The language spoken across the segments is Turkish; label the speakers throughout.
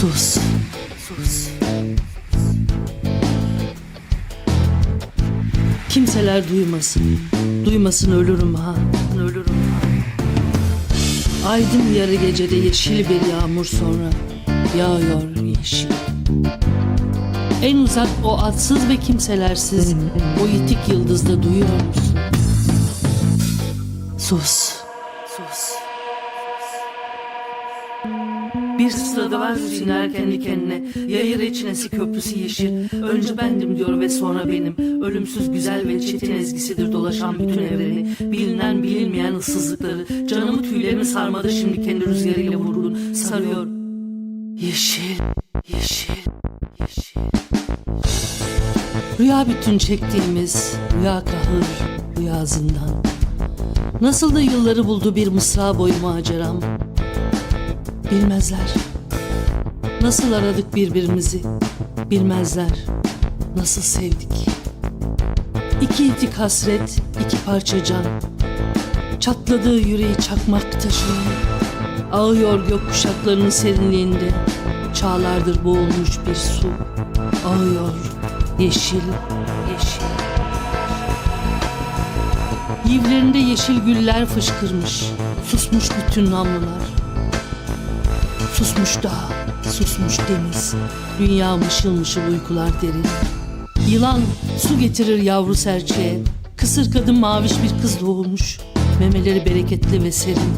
Speaker 1: Sus. Sus. Kimseler duymasın. Duymasın ölürüm ha. Ölürüm. Aydın yarı gecede yeşil bir yağmur sonra yağıyor yeşil. En uzak o atsız ve kimselersiz o yitik yıldızda duyuyor musun? Sus. Bir sırada var Hüsnü'ler kendi kendine. Yayır içinesi köprüsü yeşil. Önce bendim diyor ve sonra benim. Ölümsüz güzel ve çetin ezgisidir dolaşan bütün evreni. Bilinen bilinmeyen ıssızlıkları. Canımı tüylerimi sarmadı şimdi kendi rüzgarıyla vurgun. Sarıyor. Yeşil, yeşil, yeşil. Rüya bütün çektiğimiz, rüya kahır, rüya zindan. Nasıl da yılları buldu bir mısra boyu maceram. Bilmezler. Nasıl aradık birbirimizi? Bilmezler. Nasıl sevdik? İki itik hasret, iki parça can. Çatladığı yüreği çakmak taşıyor. Ağıyor gök kuşaklarının serinliğinde. Çağlardır boğulmuş bir su. Ağıyor yeşil, yeşil. Yivlerinde yeşil güller fışkırmış. Susmuş bütün namlular. Susmuş dağ, susmuş deniz. Dünya mışıl mışıl uykular derin. Yılan su getirir yavru serçeye. Kısır kadın maviş bir kız doğurmuş. Memeleri bereketli ve serin.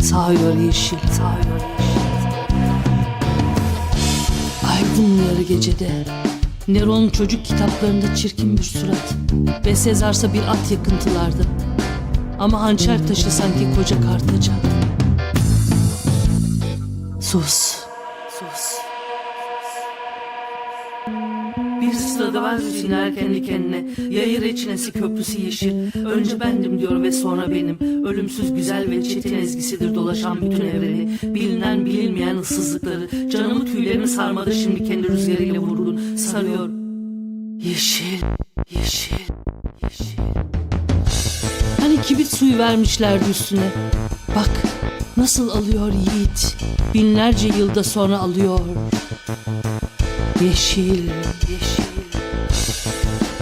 Speaker 1: Sağıyor yeşil, sağıyor yeşil. Aydın yarı gecede. Neron çocuk kitaplarında çirkin bir surat. Ve Sezarsa bir at yakıntılarda. Ama hançer taşı sanki koca kartaca. Sus. Sus. Bir sırada var Hüsnü'ler kendi kendine. Yayır içinesi köprüsü yeşil. Önce bendim diyor ve sonra benim. Ölümsüz güzel ve çetin ezgisidir dolaşan bütün evreni. Bilinen bilinmeyen ıssızlıkları. Canımı tüylerimi sarmadı şimdi kendi rüzgarıyla vurgun. Sarıyor. Yeşil, yeşil, yeşil. Hani kibrit suyu vermişlerdi üstüne. Bak nasıl alıyor yiğit. Binlerce yılda sonra alıyor. Yeşil, yeşil.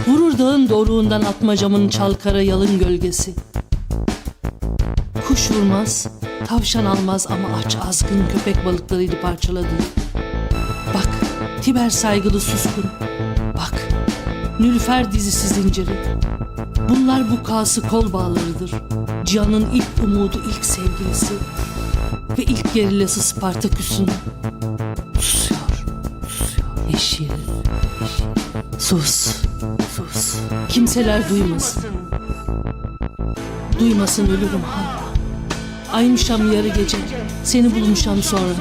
Speaker 1: Vurur dağın doruğundan atmacamın çalkara yalın gölgesi. Kuş vurmaz, tavşan almaz ama aç azgın köpek balıklarıyla parçaladı. Bak, Tiber saygılı suskun. Bak, Nülfer dizisi zinciri. Bunlar bu kası kol bağlarıdır. Cihan'ın ilk umudu, ilk sevgilisi. Ve ilk gerillası Spartaküs'ün. Susuyor, susuyor. Yeşil, yeşil. Sus, sus. Kimseler duymasın. Duymasın ölürüm ha. Aymışam yarı gece, seni bulmuşam sonra.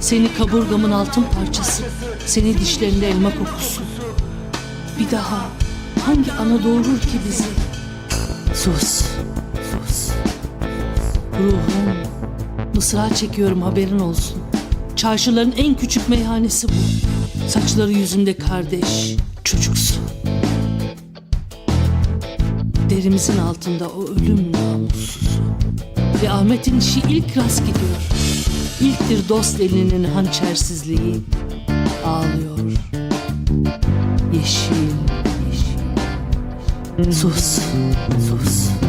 Speaker 1: Seni kaburgamın altın parçası, seni dişlerinde elma kokusu. Bir daha hangi ana doğurur ki bizi? Sus. Ruhum, mısra çekiyorum haberin olsun. Çarşıların en küçük meyhanesi bu. Saçları yüzünde kardeş, çocuksu. Derimizin altında o ölüm namussuzu. Ve Ahmet'in işi ilk rast gidiyor. İlktir dost elinin hançersizliği. Ağlıyor. Yeşil, yeşil. Sus, sus.